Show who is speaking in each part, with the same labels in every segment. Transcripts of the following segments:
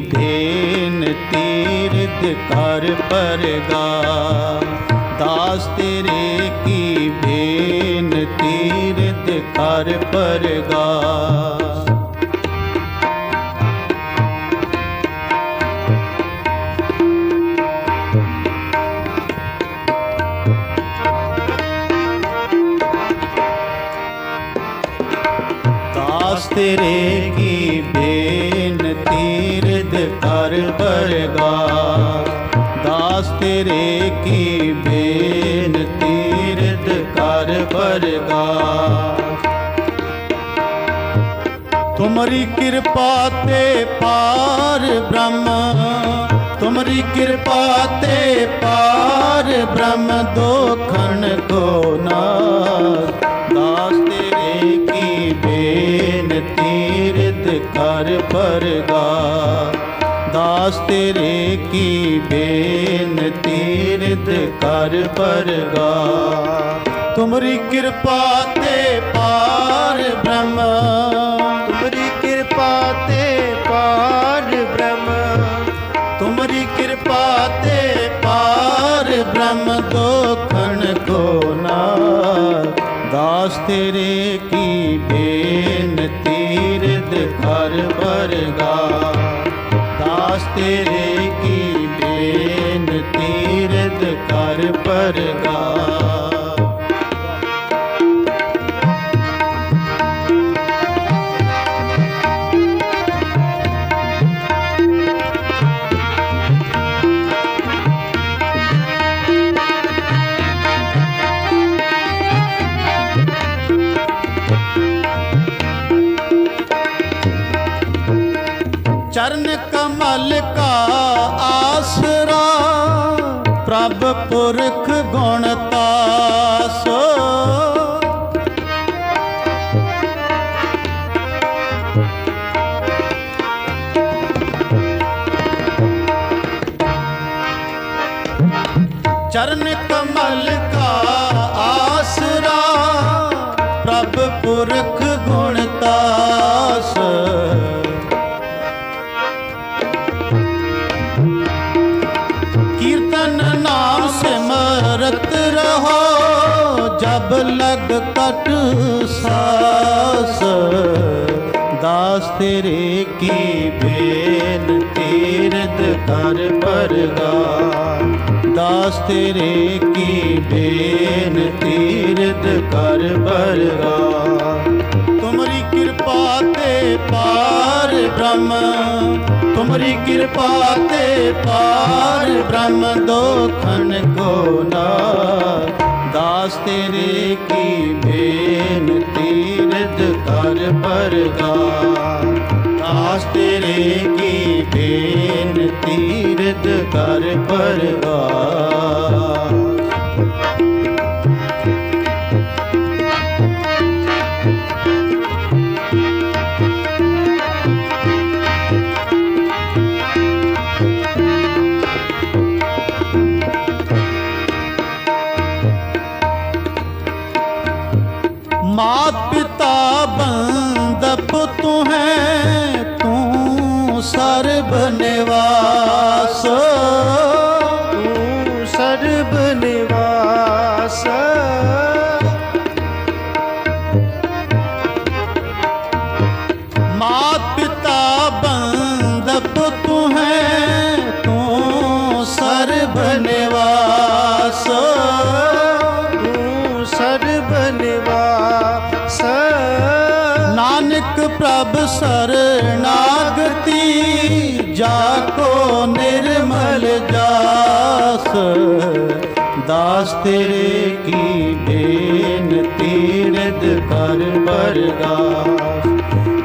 Speaker 1: ਬੇਨਤੀ ਰਿਦ ਕਰ ਪਰਗਾ ਦਾਸ ਤੇਰੇ ਕੀ ਬੇਨਤੀ ਰਿਦ ਕਰ ਪਰਗਾ ਦਾਸ ਤੇਰੇ ਕੀ ਬੇਨਤੀ ਰਿਦ ਕਰ ਪਰਗਾ ਦਾਸ ਤੇਰੇ ਕੀ ਬੇਨਤੀ ਰਿਦ ਕਰ ਪਰਗਾ ਤੁਮਰੀ ਕਿਰਪਾ ਤੇ ਪਾਰ ਬ੍ਰਹਮ। ਤੁਮਰੀ ਕਿਰਪਾ ਤੇ ਪਾਰ ਬ੍ਰਹਮ ਦੋਖਣ ਕੋ ਨਾਸ ਦਾਸ ਤੇਰੇ ਕੀ ਬੇਨਤੀ ਰਿਦ ਕਰ ਪਰਗਾ ਦਾਸ ਤੇਰੇ ਕੀ ਬੇਨਤੀ ਰਿਦ ਕਰ ਪਰਗਾ ਤੁਮਰੀ ਕਿਰਪਾ ਤੇ ਪਾਰ ਬ੍ਰਹਮ।
Speaker 2: ਤੁਮਰੀ ਕਿਰਪਾ ਤੇ ਪਾਰ ਬ੍ਰਹਮ।
Speaker 1: ਤੁਮਰੀ ਕਿਰਪਾ ਤੇ ਪਾਰ ਬ੍ਰਹਮ ਦੋਖਣ ਕੋ ਨਾ ਦਾਸ ਤੇਰੇ ਕੀ ਬੇਨਤੀ ਰਿਦ ਕਰ ਪਰਗਾ ਤੇਰੇ ਕੀ ਬੇਨਤੀ ਰਿਦ ਕਰ ਪਰਗਾ ਚਰਨ ਕਮਲ ਕਾ ਆਸਰਾ ਪ੍ਰਭ ਪੁਰਖ ਗੁਣ ਤਾਸ। ਚਰਨ ਕੀਰਤਨ ਨਾਮ ਸਿਮਰਤ ਰਹੋ, ਜਬ ਲਗ ਕਟ ਸਾਸ। ਦਾਸ ਤੇਰੇ ਕੀ ਬੇਨਤੀ ਰਿਦ ਕਰ ਪਰਗਾ ਦਾਸ ਤੇਰੇ ਕੀ ਬੇਨਤੀ ਰਿਦ ਕਰ ਪਰਗਾ ਤੁਮਰੀ ਕਿਰਪਾ ਤੇ ਪਾਰ ਬ੍ਰਹਮ, ਤੁਮਰੀ ਕਿਰਪਾ ਤੇ ਪਾਰ ਬ੍ਰਹਮ ਦੋਖਨ ਕੋ ਨਾ। ਦਾਸ ਤੇਰੇ ਕੀ ਬੇਨਤੀ ਰਿਦ ਕਰ ਪਰਗਾ ਦਾਸ ਤੇਰੇ ਕੀ ਬੇਨਤੀ ਰਿਦ ਕਰ ਪਰਗਾ ਮਾਤ ਪਿਤਾ ਬੰਦਪ ਪ੍ਰਭ ਸਰਨਾਗਤੀ ਜਾ ਕੋ ਨਿਰਮਲ ਜਾਸ। ਦਾਸ ਤੇਰੇ ਕੀ ਬੇਨਤੀ ਰਿਦ ਕਰ ਬਰਗਾਸ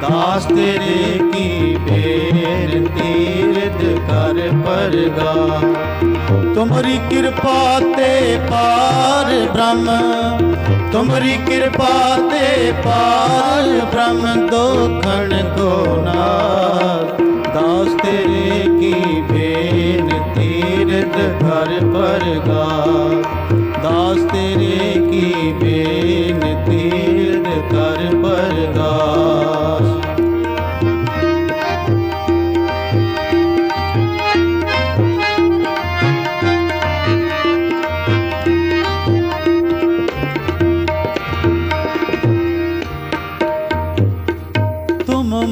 Speaker 1: ਦਾਸ ਤੇਰੇ ਕੀ ਬੇਨਤੀ ਰਿਦ ਕਰ ਪਰਗਾ ਤੁਮਰੀ ਕਿਰਪਾ ਤੇ ਪਾਰ ਬ੍ਰਹਮ ਤੁਮਰੀ ਕਿਰਪਾ ਤੇ ਪਾਰ ਬ੍ਰਹਮ ਦੋਖਣ ਕੋ ਨਾਥ। ਦਾਸ ਤੇਰੇ ਕੀ ਬੇਨਤੀ ਰਿਦ ਕਰ ਪਰਗਾ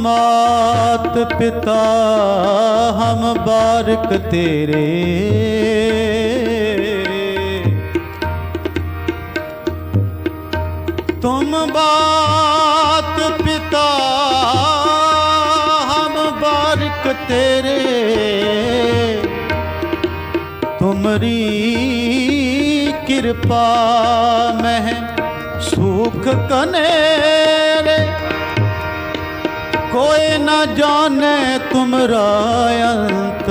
Speaker 1: मात पिता हम बारक तेरे तुम बात पिता हम बारक तेरे तुमरी कृपा में सुख कनेरे कोई न जाने तुमरा अंत